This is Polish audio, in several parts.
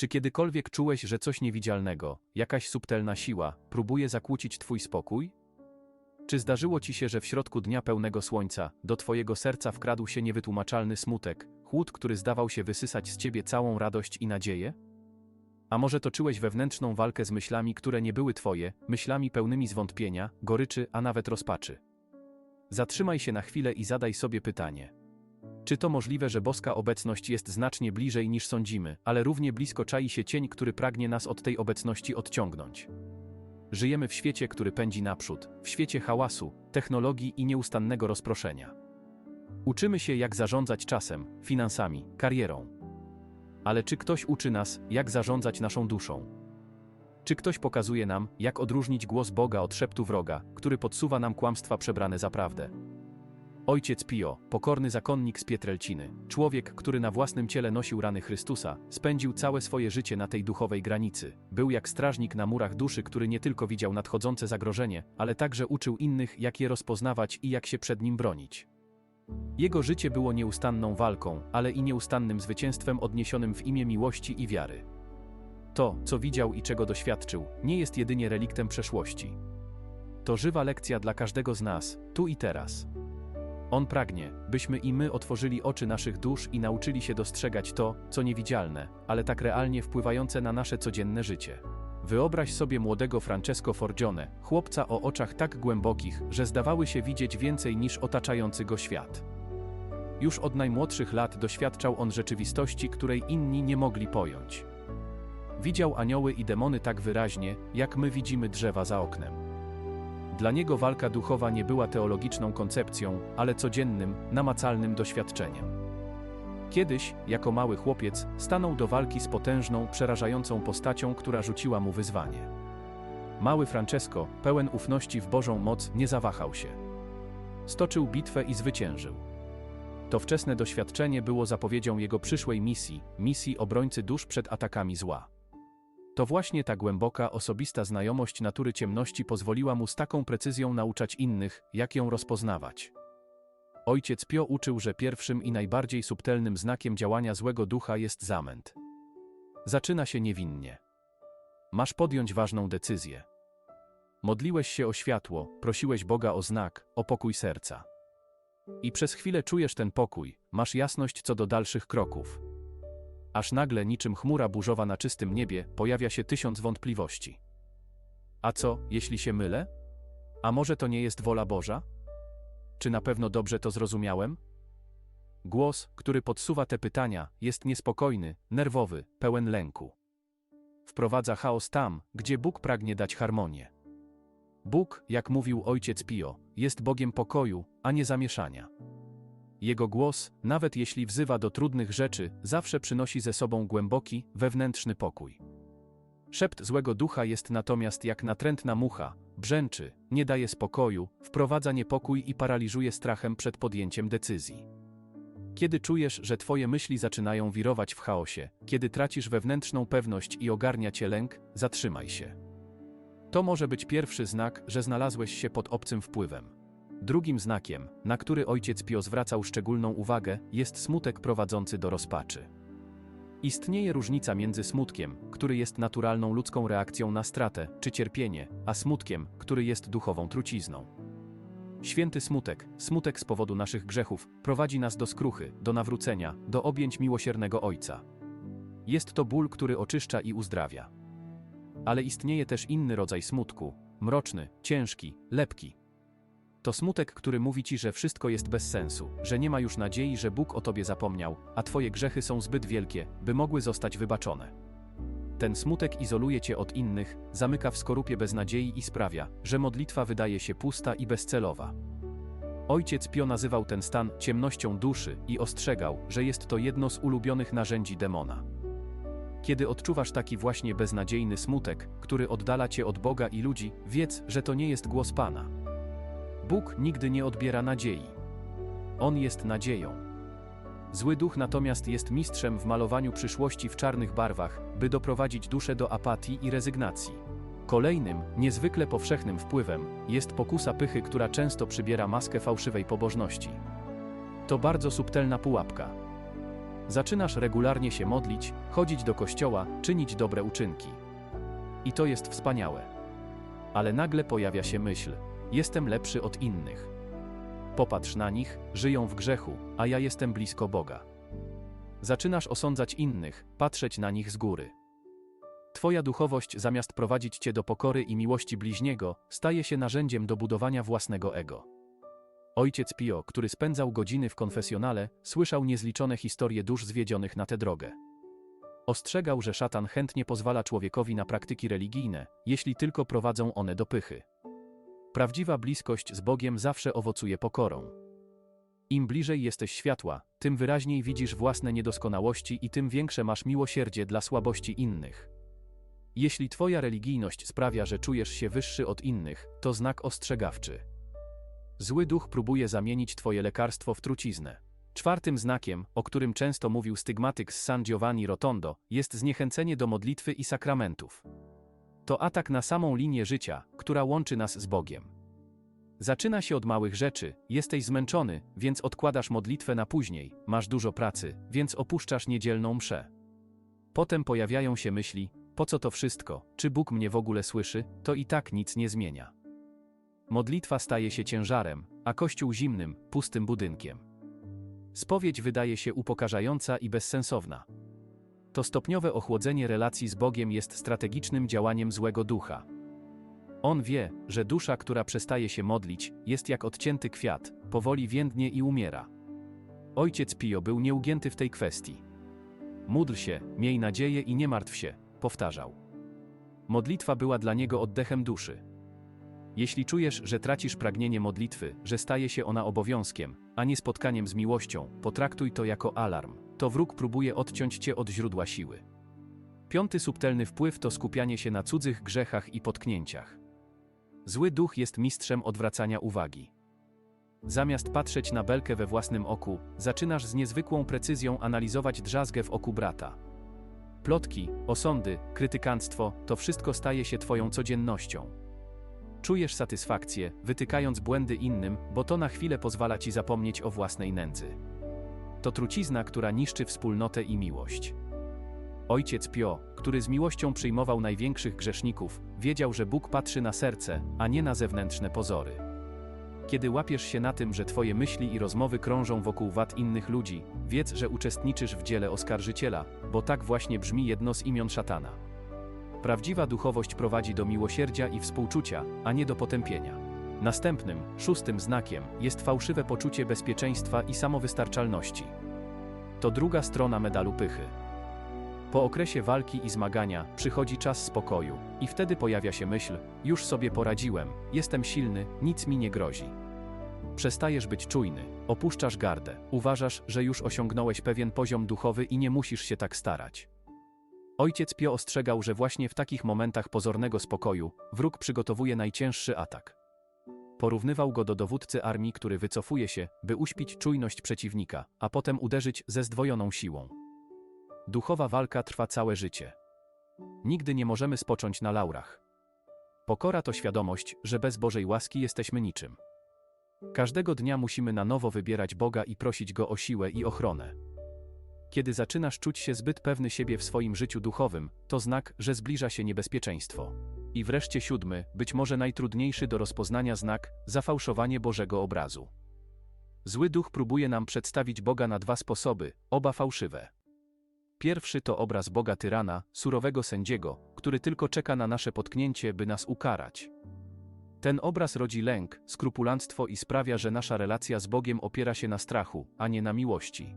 Czy kiedykolwiek czułeś, że coś niewidzialnego, jakaś subtelna siła, próbuje zakłócić twój spokój? Czy zdarzyło ci się, że w środku dnia pełnego słońca, do twojego serca wkradł się niewytłumaczalny smutek, chłód, który zdawał się wysysać z ciebie całą radość i nadzieję? A może toczyłeś wewnętrzną walkę z myślami, które nie były twoje, myślami pełnymi zwątpienia, goryczy, a nawet rozpaczy? Zatrzymaj się na chwilę i zadaj sobie pytanie. Czy to możliwe, że boska obecność jest znacznie bliżej niż sądzimy, ale równie blisko czai się cień, który pragnie nas od tej obecności odciągnąć? Żyjemy w świecie, który pędzi naprzód, w świecie hałasu, technologii i nieustannego rozproszenia. Uczymy się, jak zarządzać czasem, finansami, karierą. Ale czy ktoś uczy nas, jak zarządzać naszą duszą? Czy ktoś pokazuje nam, jak odróżnić głos Boga od szeptu wroga, który podsuwa nam kłamstwa przebrane za prawdę? Ojciec Pio, pokorny zakonnik z Pietrelciny, człowiek, który na własnym ciele nosił rany Chrystusa, spędził całe swoje życie na tej duchowej granicy. Był jak strażnik na murach duszy, który nie tylko widział nadchodzące zagrożenie, ale także uczył innych, jak je rozpoznawać i jak się przed nim bronić. Jego życie było nieustanną walką, ale i nieustannym zwycięstwem odniesionym w imię miłości i wiary. To, co widział i czego doświadczył, nie jest jedynie reliktem przeszłości. To żywa lekcja dla każdego z nas, tu i teraz. On pragnie, byśmy i my otworzyli oczy naszych dusz i nauczyli się dostrzegać to, co niewidzialne, ale tak realnie wpływające na nasze codzienne życie. Wyobraź sobie młodego Francesco Forgione, chłopca o oczach tak głębokich, że zdawały się widzieć więcej niż otaczający go świat. Już od najmłodszych lat doświadczał on rzeczywistości, której inni nie mogli pojąć. Widział anioły i demony tak wyraźnie, jak my widzimy drzewa za oknem. Dla niego walka duchowa nie była teologiczną koncepcją, ale codziennym, namacalnym doświadczeniem. Kiedyś, jako mały chłopiec, stanął do walki z potężną, przerażającą postacią, która rzuciła mu wyzwanie. Mały Francesco, pełen ufności w Bożą moc, nie zawahał się. Stoczył bitwę i zwyciężył. To wczesne doświadczenie było zapowiedzią jego przyszłej misji, misji obrońcy dusz przed atakami zła. To właśnie ta głęboka, osobista znajomość natury ciemności pozwoliła mu z taką precyzją nauczać innych, jak ją rozpoznawać. Ojciec Pio uczył, że pierwszym i najbardziej subtelnym znakiem działania złego ducha jest zamęt. Zaczyna się niewinnie. Masz podjąć ważną decyzję. Modliłeś się o światło, prosiłeś Boga o znak, o pokój serca. I przez chwilę czujesz ten pokój, masz jasność co do dalszych kroków. Aż nagle, niczym chmura burzowa na czystym niebie, pojawia się tysiąc wątpliwości. A co, jeśli się mylę? A może to nie jest wola Boża? Czy na pewno dobrze to zrozumiałem? Głos, który podsuwa te pytania, jest niespokojny, nerwowy, pełen lęku. Wprowadza chaos tam, gdzie Bóg pragnie dać harmonię. Bóg, jak mówił ojciec Pio, jest Bogiem pokoju, a nie zamieszania. Jego głos, nawet jeśli wzywa do trudnych rzeczy, zawsze przynosi ze sobą głęboki, wewnętrzny pokój. Szept złego ducha jest natomiast jak natrętna mucha, brzęczy, nie daje spokoju, wprowadza niepokój i paraliżuje strachem przed podjęciem decyzji. Kiedy czujesz, że twoje myśli zaczynają wirować w chaosie, kiedy tracisz wewnętrzną pewność i ogarnia cię lęk, zatrzymaj się. To może być pierwszy znak, że znalazłeś się pod obcym wpływem. Drugim znakiem, na który ojciec Pio zwracał szczególną uwagę, jest smutek prowadzący do rozpaczy. Istnieje różnica między smutkiem, który jest naturalną ludzką reakcją na stratę czy cierpienie, a smutkiem, który jest duchową trucizną. Święty smutek, smutek z powodu naszych grzechów, prowadzi nas do skruchy, do nawrócenia, do objęć miłosiernego Ojca. Jest to ból, który oczyszcza i uzdrawia. Ale istnieje też inny rodzaj smutku, mroczny, ciężki, lepki, to smutek, który mówi ci, że wszystko jest bez sensu, że nie ma już nadziei, że Bóg o tobie zapomniał, a twoje grzechy są zbyt wielkie, by mogły zostać wybaczone. Ten smutek izoluje cię od innych, zamyka w skorupie beznadziei i sprawia, że modlitwa wydaje się pusta i bezcelowa. Ojciec Pio nazywał ten stan ciemnością duszy i ostrzegał, że jest to jedno z ulubionych narzędzi demona. Kiedy odczuwasz taki właśnie beznadziejny smutek, który oddala cię od Boga i ludzi, wiedz, że to nie jest głos Pana. Bóg nigdy nie odbiera nadziei. On jest nadzieją. Zły duch natomiast jest mistrzem w malowaniu przyszłości w czarnych barwach, by doprowadzić duszę do apatii i rezygnacji. Kolejnym, niezwykle powszechnym wpływem jest pokusa pychy, która często przybiera maskę fałszywej pobożności. To bardzo subtelna pułapka. Zaczynasz regularnie się modlić, chodzić do kościoła, czynić dobre uczynki. I to jest wspaniałe. Ale nagle pojawia się myśl: jestem lepszy od innych. Popatrz na nich, żyją w grzechu, a ja jestem blisko Boga. Zaczynasz osądzać innych, patrzeć na nich z góry. Twoja duchowość, zamiast prowadzić cię do pokory i miłości bliźniego, staje się narzędziem do budowania własnego ego. Ojciec Pio, który spędzał godziny w konfesjonale, słyszał niezliczone historie dusz zwiedzionych na tę drogę. Ostrzegał, że szatan chętnie pozwala człowiekowi na praktyki religijne, jeśli tylko prowadzą one do pychy. Prawdziwa bliskość z Bogiem zawsze owocuje pokorą. Im bliżej jesteś światła, tym wyraźniej widzisz własne niedoskonałości i tym większe masz miłosierdzie dla słabości innych. Jeśli Twoja religijność sprawia, że czujesz się wyższy od innych, to znak ostrzegawczy. Zły duch próbuje zamienić Twoje lekarstwo w truciznę. Czwartym znakiem, o którym często mówił stygmatyk z San Giovanni Rotondo, jest zniechęcenie do modlitwy i sakramentów. To atak na samą linię życia, która łączy nas z Bogiem. Zaczyna się od małych rzeczy, jesteś zmęczony, więc odkładasz modlitwę na później, masz dużo pracy, więc opuszczasz niedzielną mszę. Potem pojawiają się myśli, po co to wszystko, czy Bóg mnie w ogóle słyszy, to i tak nic nie zmienia. Modlitwa staje się ciężarem, a kościół zimnym, pustym budynkiem. Spowiedź wydaje się upokarzająca i bezsensowna. To stopniowe ochłodzenie relacji z Bogiem jest strategicznym działaniem złego ducha. On wie, że dusza, która przestaje się modlić, jest jak odcięty kwiat, powoli więdnie i umiera. Ojciec Pio był nieugięty w tej kwestii. Módl się, miej nadzieję i nie martw się, powtarzał. Modlitwa była dla niego oddechem duszy. Jeśli czujesz, że tracisz pragnienie modlitwy, że staje się ona obowiązkiem, a nie spotkaniem z miłością, potraktuj to jako alarm. To wróg próbuje odciąć cię od źródła siły. Piąty subtelny wpływ to skupianie się na cudzych grzechach i potknięciach. Zły duch jest mistrzem odwracania uwagi. Zamiast patrzeć na belkę we własnym oku, zaczynasz z niezwykłą precyzją analizować drzazgę w oku brata. Plotki, osądy, krytykanstwo to wszystko staje się Twoją codziennością. Czujesz satysfakcję, wytykając błędy innym, bo to na chwilę pozwala Ci zapomnieć o własnej nędzy. To trucizna, która niszczy wspólnotę i miłość. Ojciec Pio, który z miłością przyjmował największych grzeszników, wiedział, że Bóg patrzy na serce, a nie na zewnętrzne pozory. Kiedy łapiesz się na tym, że Twoje myśli i rozmowy krążą wokół wad innych ludzi, wiedz, że uczestniczysz w dziele oskarżyciela, bo tak właśnie brzmi jedno z imion szatana. Prawdziwa duchowość prowadzi do miłosierdzia i współczucia, a nie do potępienia. Następnym, szóstym znakiem jest fałszywe poczucie bezpieczeństwa i samowystarczalności. To druga strona medalu pychy. Po okresie walki i zmagania przychodzi czas spokoju, i wtedy pojawia się myśl: już sobie poradziłem, jestem silny, nic mi nie grozi. Przestajesz być czujny, opuszczasz gardę, uważasz, że już osiągnąłeś pewien poziom duchowy i nie musisz się tak starać. Ojciec Pio ostrzegał, że właśnie w takich momentach pozornego spokoju wróg przygotowuje najcięższy atak. Porównywał go do dowódcy armii, który wycofuje się, by uśpić czujność przeciwnika, a potem uderzyć ze zdwojoną siłą. Duchowa walka trwa całe życie. Nigdy nie możemy spocząć na laurach. Pokora to świadomość, że bez Bożej łaski jesteśmy niczym. Każdego dnia musimy na nowo wybierać Boga i prosić Go o siłę i ochronę. Kiedy zaczynasz czuć się zbyt pewny siebie w swoim życiu duchowym, to znak, że zbliża się niebezpieczeństwo. I wreszcie siódmy, być może najtrudniejszy do rozpoznania znak zafałszowanie Bożego obrazu. Zły duch próbuje nam przedstawić Boga na dwa sposoby, oba fałszywe. Pierwszy to obraz Boga tyrana, surowego sędziego, który tylko czeka na nasze potknięcie, by nas ukarać. Ten obraz rodzi lęk, skrupulanstwo i sprawia, że nasza relacja z Bogiem opiera się na strachu, a nie na miłości.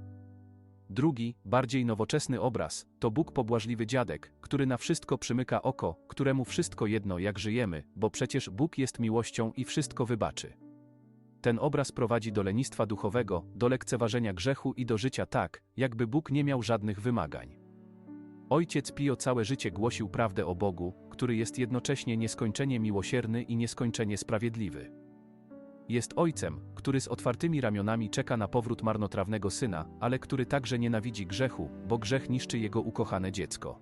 Drugi, bardziej nowoczesny obraz, to Bóg pobłażliwy dziadek, który na wszystko przymyka oko, któremu wszystko jedno jak żyjemy, bo przecież Bóg jest miłością i wszystko wybaczy. Ten obraz prowadzi do lenistwa duchowego, do lekceważenia grzechu i do życia tak, jakby Bóg nie miał żadnych wymagań. Ojciec Pio całe życie głosił prawdę o Bogu, który jest jednocześnie nieskończenie miłosierny i nieskończenie sprawiedliwy. Jest ojcem, który z otwartymi ramionami czeka na powrót marnotrawnego syna, ale który także nienawidzi grzechu, bo grzech niszczy jego ukochane dziecko.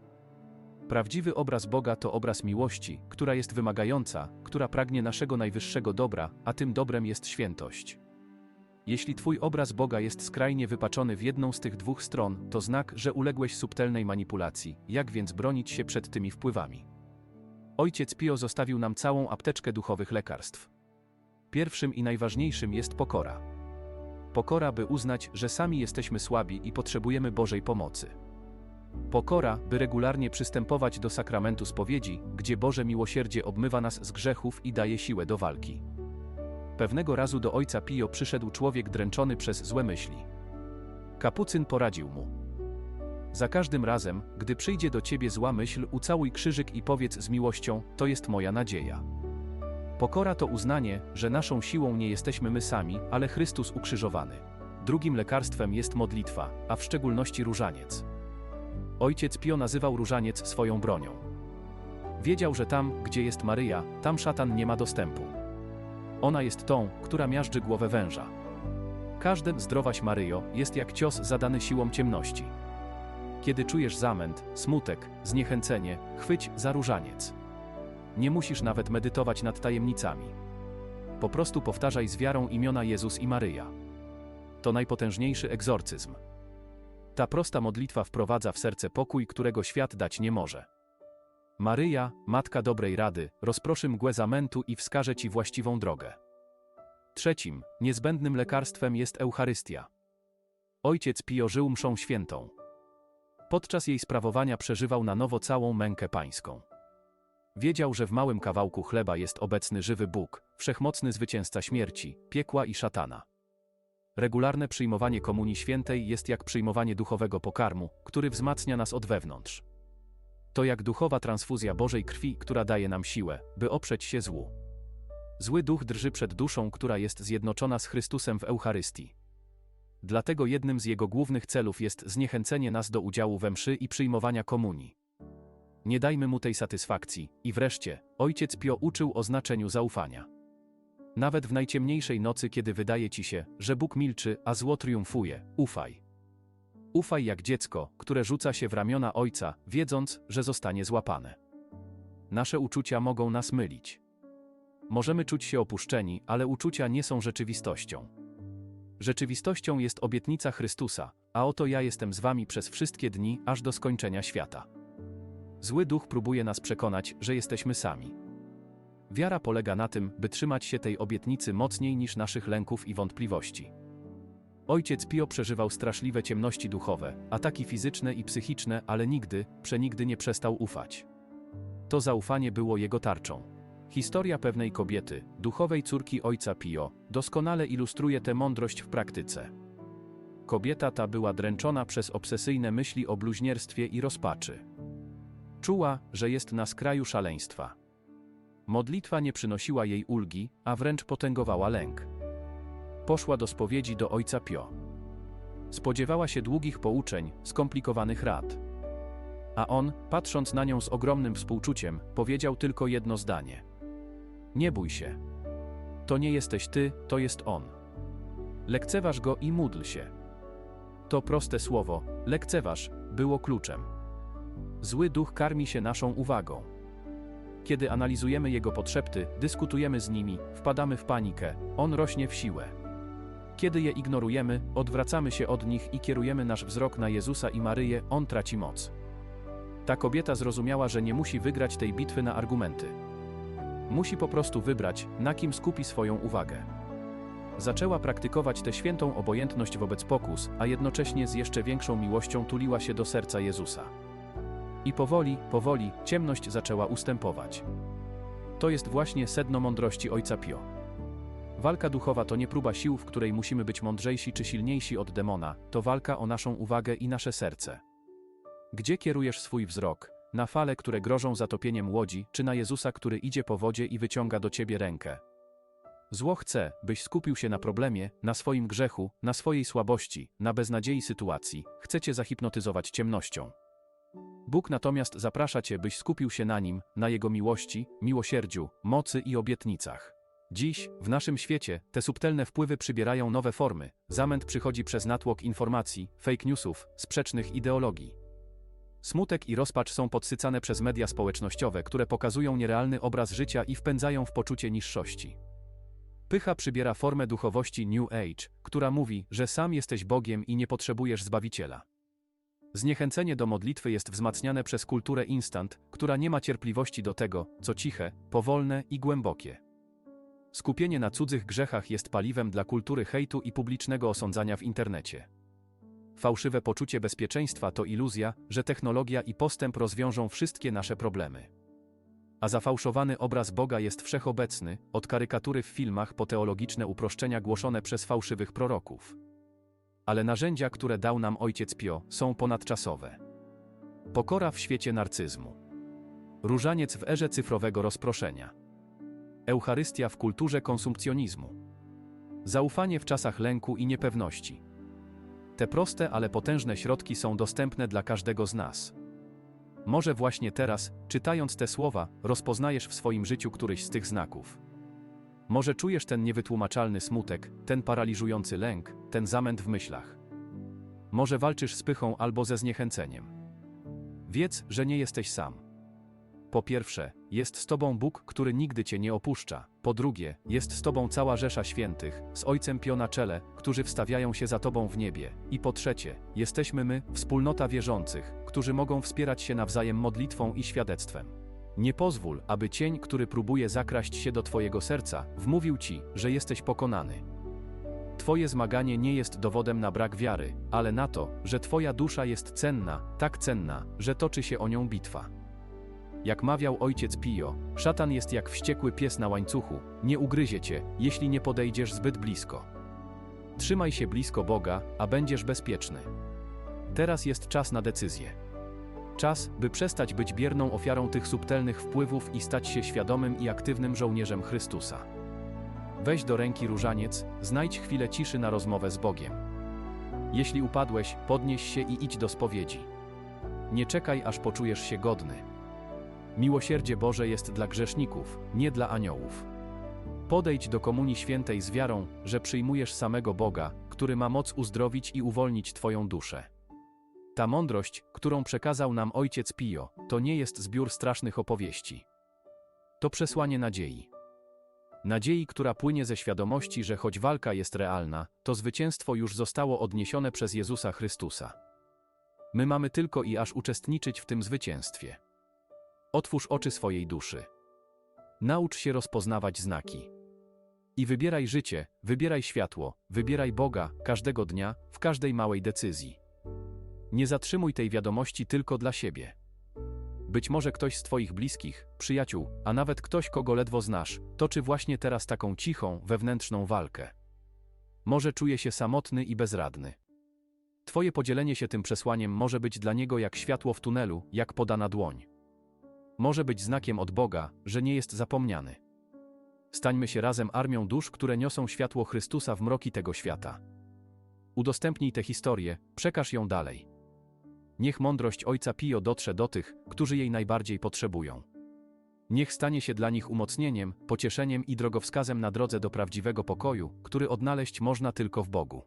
Prawdziwy obraz Boga to obraz miłości, która jest wymagająca, która pragnie naszego najwyższego dobra, a tym dobrem jest świętość. Jeśli twój obraz Boga jest skrajnie wypaczony w jedną z tych dwóch stron, to znak, że uległeś subtelnej manipulacji. Jak więc bronić się przed tymi wpływami? Ojciec Pio zostawił nam całą apteczkę duchowych lekarstw. Pierwszym i najważniejszym jest pokora. Pokora, by uznać, że sami jesteśmy słabi i potrzebujemy Bożej pomocy. Pokora, by regularnie przystępować do sakramentu spowiedzi, gdzie Boże miłosierdzie obmywa nas z grzechów i daje siłę do walki. Pewnego razu do ojca Pio przyszedł człowiek dręczony przez złe myśli. Kapucyn poradził mu. Za każdym razem, gdy przyjdzie do ciebie zła myśl, ucałuj krzyżyk i powiedz z miłością: To jest moja nadzieja. Pokora to uznanie, że naszą siłą nie jesteśmy my sami, ale Chrystus ukrzyżowany. Drugim lekarstwem jest modlitwa, a w szczególności różaniec. Ojciec Pio nazywał różaniec swoją bronią. Wiedział, że tam, gdzie jest Maryja, tam szatan nie ma dostępu. Ona jest tą, która miażdży głowę węża. Każdy zdrowaś Maryjo jest jak cios zadany siłą ciemności. Kiedy czujesz zamęt, smutek, zniechęcenie, chwyć za różaniec. Nie musisz nawet medytować nad tajemnicami. Po prostu powtarzaj z wiarą imiona Jezus i Maryja. To najpotężniejszy egzorcyzm. Ta prosta modlitwa wprowadza w serce pokój, którego świat dać nie może. Maryja, Matka dobrej rady, rozproszy mgłę zamętu i wskaże Ci właściwą drogę. Trzecim, niezbędnym lekarstwem jest Eucharystia. Ojciec Pio żył mszą świętą. Podczas jej sprawowania przeżywał na nowo całą mękę pańską. Wiedział, że w małym kawałku chleba jest obecny żywy Bóg, wszechmocny zwycięzca śmierci, piekła i szatana. Regularne przyjmowanie Komunii Świętej jest jak przyjmowanie duchowego pokarmu, który wzmacnia nas od wewnątrz. To jak duchowa transfuzja Bożej krwi, która daje nam siłę, by oprzeć się złu. Zły duch drży przed duszą, która jest zjednoczona z Chrystusem w Eucharystii. Dlatego jednym z jego głównych celów jest zniechęcenie nas do udziału we mszy i przyjmowania komunii. Nie dajmy mu tej satysfakcji. I wreszcie, ojciec Pio uczył o znaczeniu zaufania. Nawet w najciemniejszej nocy, kiedy wydaje ci się, że Bóg milczy, a zło triumfuje, ufaj. Ufaj jak dziecko, które rzuca się w ramiona ojca, wiedząc, że zostanie złapane. Nasze uczucia mogą nas mylić. Możemy czuć się opuszczeni, ale uczucia nie są rzeczywistością. Rzeczywistością jest obietnica Chrystusa, a oto ja jestem z wami przez wszystkie dni, aż do skończenia świata. Zły duch próbuje nas przekonać, że jesteśmy sami. Wiara polega na tym, by trzymać się tej obietnicy mocniej niż naszych lęków i wątpliwości. Ojciec Pio przeżywał straszliwe ciemności duchowe, ataki fizyczne i psychiczne, ale nigdy, przenigdy nie przestał ufać. To zaufanie było jego tarczą. Historia pewnej kobiety, duchowej córki ojca Pio, doskonale ilustruje tę mądrość w praktyce. Kobieta ta była dręczona przez obsesyjne myśli o bluźnierstwie i rozpaczy. Czuła, że jest na skraju szaleństwa. Modlitwa nie przynosiła jej ulgi, a wręcz potęgowała lęk. Poszła do spowiedzi do ojca Pio. Spodziewała się długich pouczeń, skomplikowanych rad. A on, patrząc na nią z ogromnym współczuciem, powiedział tylko jedno zdanie: Nie bój się. To nie jesteś ty, to jest on. Lekceważ go i módl się. To proste słowo, lekceważ, było kluczem. Zły duch karmi się naszą uwagą. Kiedy analizujemy jego potrzepty, dyskutujemy z nimi, wpadamy w panikę, on rośnie w siłę. Kiedy je ignorujemy, odwracamy się od nich i kierujemy nasz wzrok na Jezusa i Maryję, on traci moc. Ta kobieta zrozumiała, że nie musi wygrać tej bitwy na argumenty. Musi po prostu wybrać, na kim skupi swoją uwagę. Zaczęła praktykować tę świętą obojętność wobec pokus, a jednocześnie z jeszcze większą miłością tuliła się do serca Jezusa. I powoli, powoli, ciemność zaczęła ustępować. To jest właśnie sedno mądrości Ojca Pio. Walka duchowa to nie próba sił, w której musimy być mądrzejsi czy silniejsi od demona, to walka o naszą uwagę i nasze serce. Gdzie kierujesz swój wzrok? Na fale, które grożą zatopieniem łodzi, czy na Jezusa, który idzie po wodzie i wyciąga do ciebie rękę? Zło chce, byś skupił się na problemie, na swoim grzechu, na swojej słabości, na beznadziei sytuacji, chce cię zahipnotyzować ciemnością. Bóg natomiast zaprasza Cię, byś skupił się na Nim, na Jego miłości, miłosierdziu, mocy i obietnicach. Dziś, w naszym świecie, te subtelne wpływy przybierają nowe formy. Zamęt przychodzi przez natłok informacji, fake newsów, sprzecznych ideologii. Smutek i rozpacz są podsycane przez media społecznościowe, które pokazują nierealny obraz życia i wpędzają w poczucie niższości. Pycha przybiera formę duchowości New Age, która mówi, że sam jesteś Bogiem i nie potrzebujesz Zbawiciela. Zniechęcenie do modlitwy jest wzmacniane przez kulturę instant, która nie ma cierpliwości do tego, co ciche, powolne i głębokie. Skupienie na cudzych grzechach jest paliwem dla kultury hejtu i publicznego osądzania w internecie. Fałszywe poczucie bezpieczeństwa to iluzja, że technologia i postęp rozwiążą wszystkie nasze problemy. A zafałszowany obraz Boga jest wszechobecny, od karykatury w filmach po teologiczne uproszczenia głoszone przez fałszywych proroków. Ale narzędzia, które dał nam Ojciec Pio, są ponadczasowe. Pokora w świecie narcyzmu. Różaniec w erze cyfrowego rozproszenia. Eucharystia w kulturze konsumpcjonizmu. Zaufanie w czasach lęku i niepewności. Te proste, ale potężne środki są dostępne dla każdego z nas. Może właśnie teraz, czytając te słowa, rozpoznajesz w swoim życiu któryś z tych znaków. Może czujesz ten niewytłumaczalny smutek, ten paraliżujący lęk, ten zamęt w myślach. Może walczysz z pychą albo ze zniechęceniem. Wiedz, że nie jesteś sam. Po pierwsze, jest z Tobą Bóg, który nigdy Cię nie opuszcza. Po drugie, jest z Tobą cała rzesza świętych, z Ojcem Pio na czele, którzy wstawiają się za Tobą w niebie. I po trzecie, jesteśmy my, wspólnota wierzących, którzy mogą wspierać się nawzajem modlitwą i świadectwem. Nie pozwól, aby cień, który próbuje zakraść się do Twojego serca, wmówił Ci, że jesteś pokonany. Twoje zmaganie nie jest dowodem na brak wiary, ale na to, że Twoja dusza jest cenna, tak cenna, że toczy się o nią bitwa. Jak mawiał ojciec Pio, szatan jest jak wściekły pies na łańcuchu, nie ugryzie cię, jeśli nie podejdziesz zbyt blisko. Trzymaj się blisko Boga, a będziesz bezpieczny. Teraz jest czas na decyzję. Czas, by przestać być bierną ofiarą tych subtelnych wpływów i stać się świadomym i aktywnym żołnierzem Chrystusa. Weź do ręki różaniec, znajdź chwilę ciszy na rozmowę z Bogiem. Jeśli upadłeś, podnieś się i idź do spowiedzi. Nie czekaj, aż poczujesz się godny. Miłosierdzie Boże jest dla grzeszników, nie dla aniołów. Podejdź do Komunii Świętej z wiarą, że przyjmujesz samego Boga, który ma moc uzdrowić i uwolnić Twoją duszę. Ta mądrość, którą przekazał nam Ojciec Pio, to nie jest zbiór strasznych opowieści. To przesłanie nadziei. Nadziei, która płynie ze świadomości, że choć walka jest realna, to zwycięstwo już zostało odniesione przez Jezusa Chrystusa. My mamy tylko i aż uczestniczyć w tym zwycięstwie. Otwórz oczy swojej duszy. Naucz się rozpoznawać znaki. I wybieraj życie, wybieraj światło, wybieraj Boga każdego dnia, w każdej małej decyzji. Nie zatrzymuj tej wiadomości tylko dla siebie. Być może ktoś z Twoich bliskich, przyjaciół, a nawet ktoś, kogo ledwo znasz, toczy właśnie teraz taką cichą, wewnętrzną walkę. Może czuje się samotny i bezradny. Twoje podzielenie się tym przesłaniem może być dla niego jak światło w tunelu, jak podana dłoń. Może być znakiem od Boga, że nie jest zapomniany. Stańmy się razem armią dusz, które niosą światło Chrystusa w mroki tego świata. Udostępnij tę historię, przekaż ją dalej. Niech mądrość Ojca Pio dotrze do tych, którzy jej najbardziej potrzebują. Niech stanie się dla nich umocnieniem, pocieszeniem i drogowskazem na drodze do prawdziwego pokoju, który odnaleźć można tylko w Bogu.